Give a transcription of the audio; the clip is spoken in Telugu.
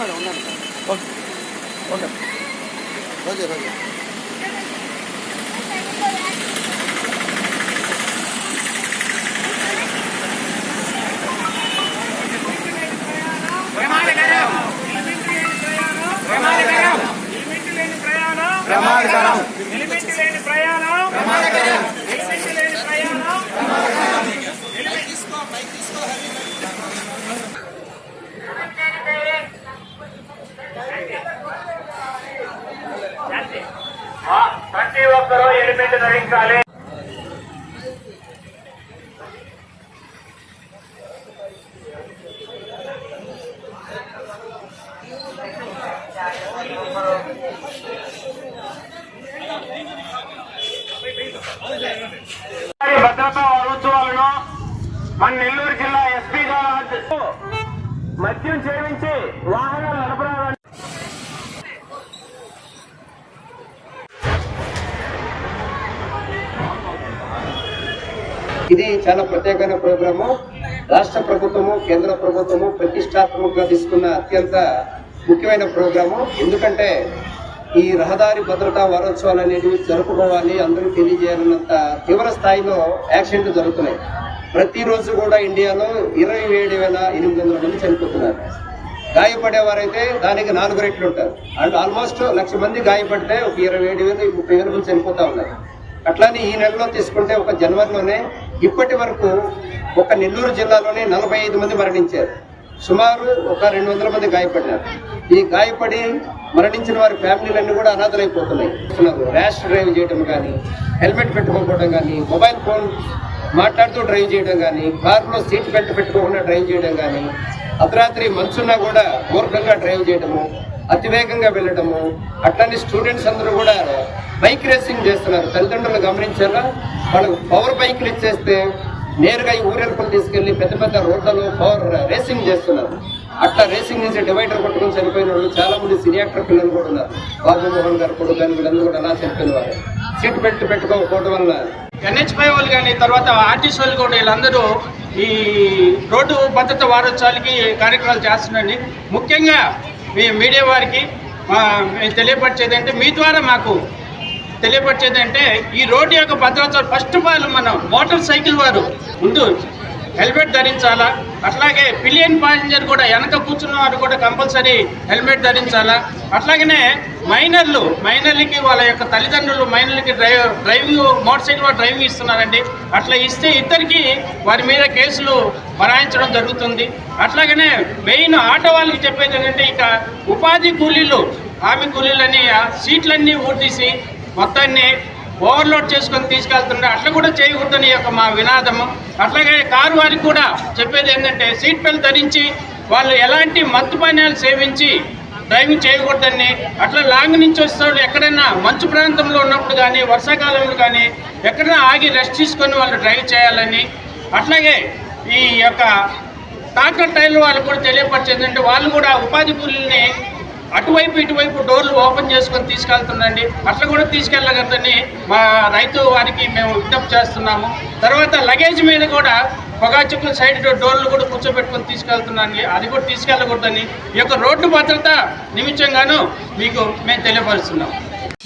మేడం ఉన్నాను ఓకే. ఓకే. రోజే రోజే ప్రమాదకరం. ఒక్కరూ ఎలిమెంట్ ధరించాలి. భద్రతా వారోత్సవాలను మన నెల్లూరు జిల్లా ఎస్పీ గారు మద్యం సేవించి ఇది చాలా ప్రత్యేకమైన ప్రోగ్రాము. రాష్ట్ర ప్రభుత్వము కేంద్ర ప్రభుత్వము ప్రతిష్టాత్మకంగా తీసుకున్న అత్యంత ముఖ్యమైన ప్రోగ్రాము. ఎందుకంటే ఈ రహదారి భద్రతా వారోత్సవాలు అనేవి జరుపుకోవాలి అందరికీ తెలియజేయాలన్నంత తీవ్ర స్థాయిలో యాక్సిడెంట్లు జరుగుతున్నాయి. ప్రతిరోజు కూడా ఇండియాలో ఇరవై ఏడు వేల ఎనిమిది వందల మంది చనిపోతున్నారు. గాయపడేవారైతే దానికి నాలుగు రెట్లు ఉంటారు. అండ్ ఆల్మోస్ట్ లక్ష మంది గాయపడితే ఒక ఇరవై ఏడు వేలు ముప్పై వేల మంది చనిపోతూ ఉన్నారు. అట్లానే ఈ నెలలో తీసుకుంటే ఒక జనవరిలోనే ఇప్పటి వరకు ఒక నెల్లూరు జిల్లాలోనే నలభై ఐదు మంది మరణించారు. సుమారు ఒక రెండు వందల మంది గాయపడినారు. ఈ గాయపడి మరణించిన వారి ఫ్యామిలీలన్నీ కూడా అనాథలైపోతున్నాయి. ర్యాష్ డ్రైవ్ చేయడం కానీ హెల్మెట్ పెట్టుకోకపోవడం కానీ మొబైల్ ఫోన్ మాట్లాడుతూ డ్రైవ్ చేయడం కానీ కారులో సీట్ బెల్ట్ పెట్టుకోకుండా డ్రైవ్ చేయడం కానీ అర్ధరాత్రి మంచున్నా కూడా మూర్ఖంగా డ్రైవ్ చేయడము అతివేగంగా వెళ్ళడము అట్లానే స్టూడెంట్స్ అందరూ కూడా బైక్ రేసింగ్ చేస్తున్నారు. తల్లిదండ్రులు గమనించారా? వాళ్ళు పవర్ బైక్లు ఇచ్చేస్తే నేరుగా ఈ ఊరేర్పులు తీసుకెళ్ళి పెద్ద పెద్ద రోడ్లలో పవర్ రేసింగ్ చేస్తున్నారు. అట్లా రేసింగ్ చేసి డివైడర్ కొట్టుకుని చనిపోయిన వాళ్ళు చాలా మంది సినీ యాక్టర్ పిల్లలు కూడా ఉన్నారు. బాబు మోహన్ గారు కొడుకు కానీ వీళ్ళందరూ కూడా అలా చనిపోయిన వారు. సీట్ బెల్ట్ పెట్టుకోకపోవడం వల్ల ఎన్హెచ్పై వాళ్ళు కానీ తర్వాత ఆర్టీసీ వాళ్ళు కూడా వీళ్ళందరూ ఈ రోడ్డు భద్రత వారోత్సవాలకి కార్యక్రమాలు చేస్తున్నాండి ముఖ్యంగా మీ మీడియా వారికి తెలియపరిచేది అంటే మీ ద్వారా మాకు తెలియపరిచేది అంటే ఈ రోడ్డు యొక్క భద్రత ఫస్ట్ ఆఫ్ ఆల్ మనం మోటార్ సైకిల్ వారు ముందు హెల్మెట్ ధరించాలా? అట్లాగే పిలియన్ ప్యాసింజర్ కూడా వెనక కూర్చున్న వారు కూడా కంపల్సరీ హెల్మెట్ ధరించాలా? అట్లాగనే మైనర్లు మైనర్లకి వాళ్ళ యొక్క తల్లిదండ్రులు మైనర్లకి డ్రైవ్ డ్రైవింగ్ మోటార్ సైకిల్ వారు డ్రైవింగ్ ఇస్తున్నారండి. అట్లా ఇస్తే ఇద్దరికి వారి మీద కేసులు బనాయించడం జరుగుతుంది. అట్లాగనే మెయిన్ ఆటో వాళ్ళకి చెప్పేది ఏంటంటే ఇక ఉపాధి కూలీలు హామీ కూలీలని ఆ సీట్లన్నీ ఊడ్తీసి మొత్తాన్ని ఓవర్లోడ్ చేసుకొని తీసుకెళ్తుండే అట్లా కూడా చేయకూడదని యొక్క మా వినాదము. అట్లాగే కారు వారికి కూడా చెప్పేది ఏంటంటే సీట్ బెల్ట్ ధరించి వాళ్ళు ఎలాంటి మత్తు పానీయాలు సేవించి డ్రైవింగ్ చేయకూడదని అట్లా లాంగ్ నుంచి వస్తాడు ఎక్కడైనా మంచు ప్రాంతంలో ఉన్నప్పుడు కానీ వర్షాకాలంలో కానీ ఎక్కడైనా ఆగి రెస్ట్ తీసుకొని వాళ్ళు డ్రైవ్ చేయాలని. అట్లాగే ఈ యొక్క ట్రాక్టర్ టైర్లు వాళ్ళు కూడా తెలియపరిచేది అంటే వాళ్ళు కూడా ఉపాధి కూలీని అటువైపు ఇటువైపు డోర్లు ఓపెన్ చేసుకొని తీసుకెళ్తుందండి అట్లా కూడా తీసుకెళ్ళగలదని మా రైతు వారికి మేము విజ్ఞప్తి చేస్తున్నాము. తర్వాత లగేజ్ మీద కూడా పొగా చుక్కల సైడ్ డోర్లు కూడా కూర్చోబెట్టుకొని తీసుకెళ్తున్నాను అది కూడా తీసుకెళ్ళకూడదని ఈ యొక్క రోడ్డు భద్రత నిమిత్తంగాను మీకు మేము తెలియపరుస్తున్నాం.